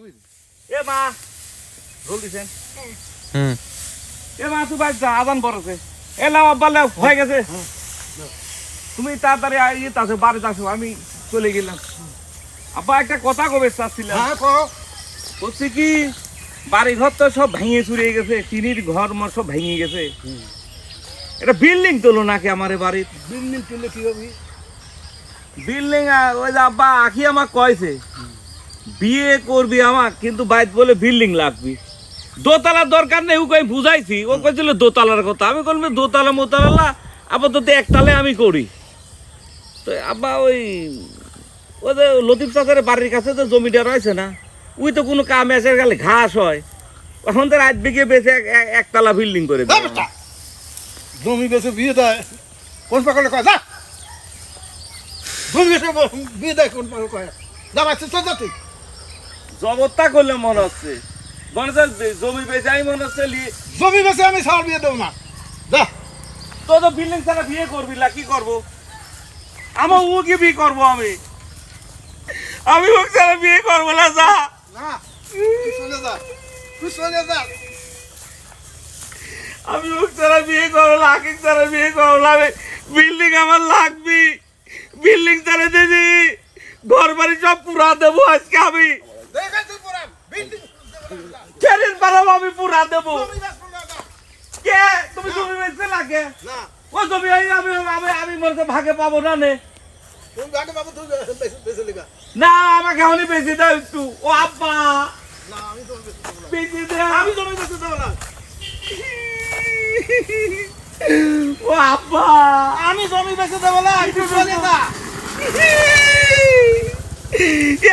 এ মা রোল দিছেন হুম। এ মা তুই বাইর যা আদান বড়ছে এ লাও আব্বা লাও হয়ে গেছে। তুমি তাড়াতাড়ি ইয়ে আসো বাড়িতে আসো আমি চলে গেলাম। আব্বা একটা কথা কবে চাচ্ছিলাম? হ্যাঁ কও। বলছি কি বাড়ি ঘর তো সব ভেঙে চুরে গেছে টিনির ঘর মর সব ভেঙে গেছে। এটা বিল্ডিং তোলো নাকি আমার বাড়ির? বিল্ডিং তুললে কি হবে বিল্ডিং ওই যে আব্বা আখি আমাক কয়েছে বিয়ে করবি আমাক, কিন্তু বাইত বলে বিল্ডিং লাগবি। দোতলার দরকার নেই, ওকে আমি বুঝাইছি। ও কইছিল দোতলার কথা। আমি বললাম দোতলা মোতলা আপাতত একতলে আমি করি। তো আব্বা ওই ওই যে লতিফ চাচারের বাড়ির কাছে তো জমিটা রয়েছে না, ওই তো কোনো কাম এসে গেলে ঘাস হয়। এখন তো রাত বিঘে বেঁচে এক- এক- একতলা বিল্ডিং করে জমি বেশি বিয়ে দেয়, কোন পাকলে কয় যা। জমি বেশি বিয়ে দেয়, কোন পাকলে কয় যা বাচ্চা চল যা তুই। জবরটা করলে মনে হচ্ছে মনে হচ্ছে জমি বেচাই মনে হচ্ছে জমি বেশি আমি সার বিয়ে দেবো না। যা। তো তো বিল্ডিং ছাড়া বিয়ে করবি না কি করব? আমার ও কি বিয়ে করব আমি। আমি ও ছাড়া বিয়ে করব না যা। না তুই চলে যা। তুই চলে যা। আমি ও ছাড়া বিয়ে করব না আকিক ছাড়া বিয়ে করব না বিল্ডিং আমার লাগবি। বিল্ডিং ছাড়া দিদি ঘর বাড়ি সব পুরা দেবো আজকে আমি। বিল্ডিং ট্রেনের আমি পুরা দেবো। কে? তুমি জমি বেচতে লাগে? না। ও জমি আমি আমি আমি মনে ভাগে পাবো না নে। না আমাকে এখনই বেশি দাও একটু। ও আব্বা। না আমি জমি বেশি দে। আমি জমি বেশি দেবো না। ও আব্বা। আমি জমি বেশি দেবো না তুই চলে যা।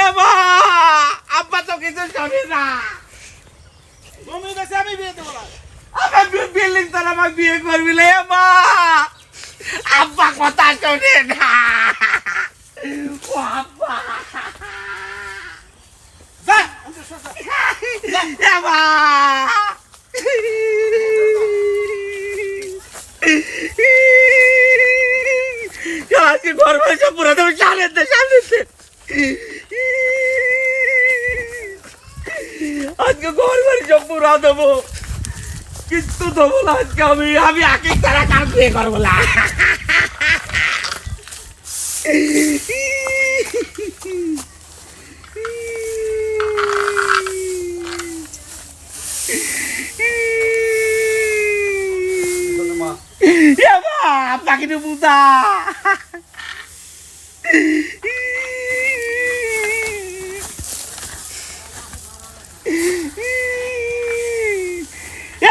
এবা আব্বা তো কিছু শোনে না। জমি বেশি আমি বিয়ে দেবো না। আমার বিল্ডিং তোর আমাকে বিয়ে করবি আব্বা। কথা শোনে না। ও আব্বা। যা এবা আজকে ঘর বসে পুরো তুমি সামনে সামনে সব পুরা দেবো। কিন্তু দেবো না আজকে আমি। আমি আগে তারা কার বিয়ে করব না। তো বুঝা।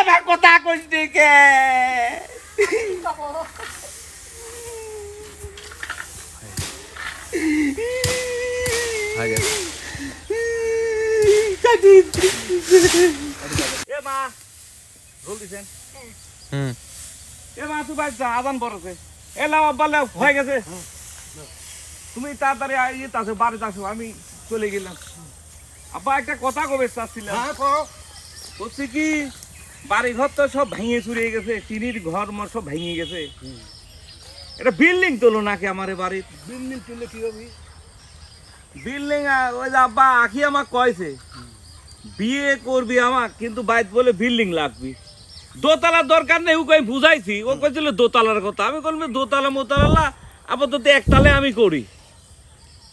এবার কথা কইছি কে? আগে। এ মা রোল দিছেন? হুম। এ মা তুই বাইর যা আদান বড়ছে এ লাও আব্বা লাও হয়ে গেছে। তুমি তাড়াতাড়ি ইয়ে আসো বাড়িতে আসো আমি চলে গেলাম। আব্বা একটা কথা কবে চাচ্ছিলাম? হ্যাঁ কও। বলছি কি বাড়ি ঘর তো সব ভেঙে চুরে গেছে টিনির ঘর মর সব ভেঙে গেছে। এটা বিল্ডিং তোলো নাকি আমার এ বাড়ির? বিল্ডিং তুললে কি হবে? বিল্ডিং ওই যে আব্বা আখি আমাক কয়েছে বিয়ে করবি আমাক কিন্তু বাইত বলে বিল্ডিং লাগবি। দোতলার দরকার নেই ওকে আমি বুঝাইছি। ও কইছিল দোতলার কথা। আমি বললাম দোতলা মোতলা আপাতত একতলে আমি করি।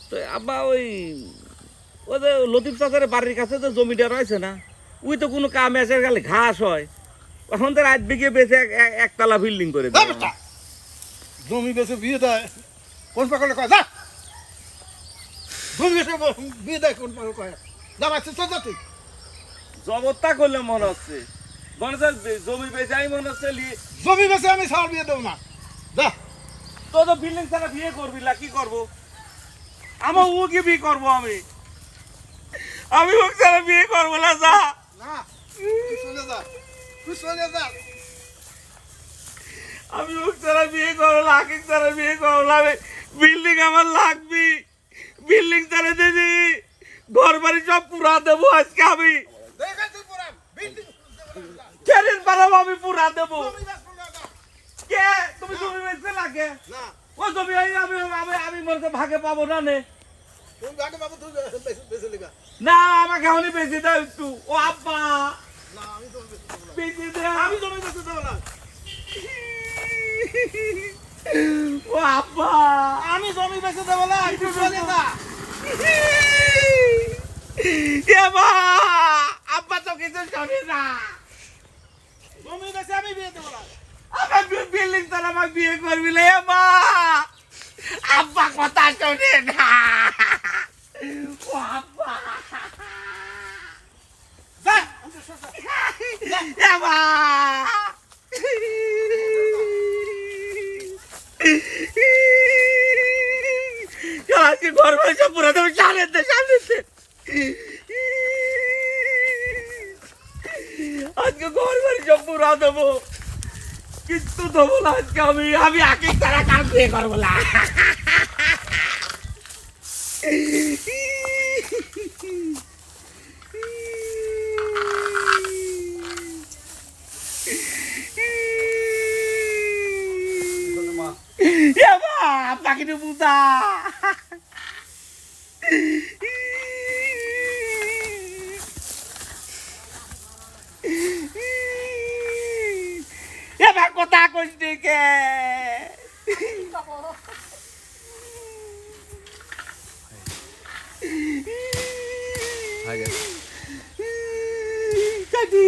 তো আব্বা ওই ওই যে লতিফ চাচারের বাড়ির কাছে তো জমিটা রয়েছে না। ওই তো কোনো কাম আছে গেলে ঘাস হয়। এখন তো রাত বিঘে বেঁচে এক- এক- একতলা বিল্ডিং করে। জমি বেশি বিয়ে দেয়। কোন পাকলে কয় যা। জমি বেশি বিয়ে দেয় কোন পাকলে কয় যা বাচ্চা চল যা তুই। জবরটা করলে মনে হচ্ছে। মনে হচ্ছে জমি বেচাই মনে হচ্ছে লি- জমি বেশি আমি সার বিয়ে দেবো না। যা। তো তো বিল্ডিং ছাড়া বিয়ে করবি না কি করব? আমার ও কি বিয়ে করব আমি? আমি ও ছাড়া বিয়ে করব না যা না তুই চলে যা তুই চলে যা আমি ও ছাড়া বিয়ে করব না আকিক ছাড়া বিয়ে করব না বিল্ডিং আমার লাগবি। বিল্ডিং ছাড়া দিদি ঘর বাড়ি সব পুরা দেবো আজকে আমি। পুরা দেবো। না কে? তুমি জমি বেচতে লাগে ও জমি আমি আমি আমি আমি মনে ভাগে পাবো না নে। তুমি আগে বাবা তুমি বেশি বেশি লেগা না আমাকে এখনই বেশি দাও একটু। ও আব্বা। আমি জমি বেশি দেবো না। বেশি আমি জমি বেশি দেবো না আব্বা আমি জমি একটু চলে যা। এমা আব্বা তো কিছু শোনে না। জমি বেশি আমি বিয়ে দেবো না। আমার বিল্ডিং তারা বিয়ে করবি লে মা। আব্বা কথা শোনে না। ও আব্বা যা এমা আজকে ঘর বাড়ি সব পুরো দেবো সামনে দে সামনে দে আজকে ঘর বাড়ি সব পুরা দেবো কিন্তু দেবো না আজকে আমি আমি আগে তারা কাজ বিয়ে করব না মা এ বাপ পাখিটা পুতা এবার কথা কইছি কে আগে কাটি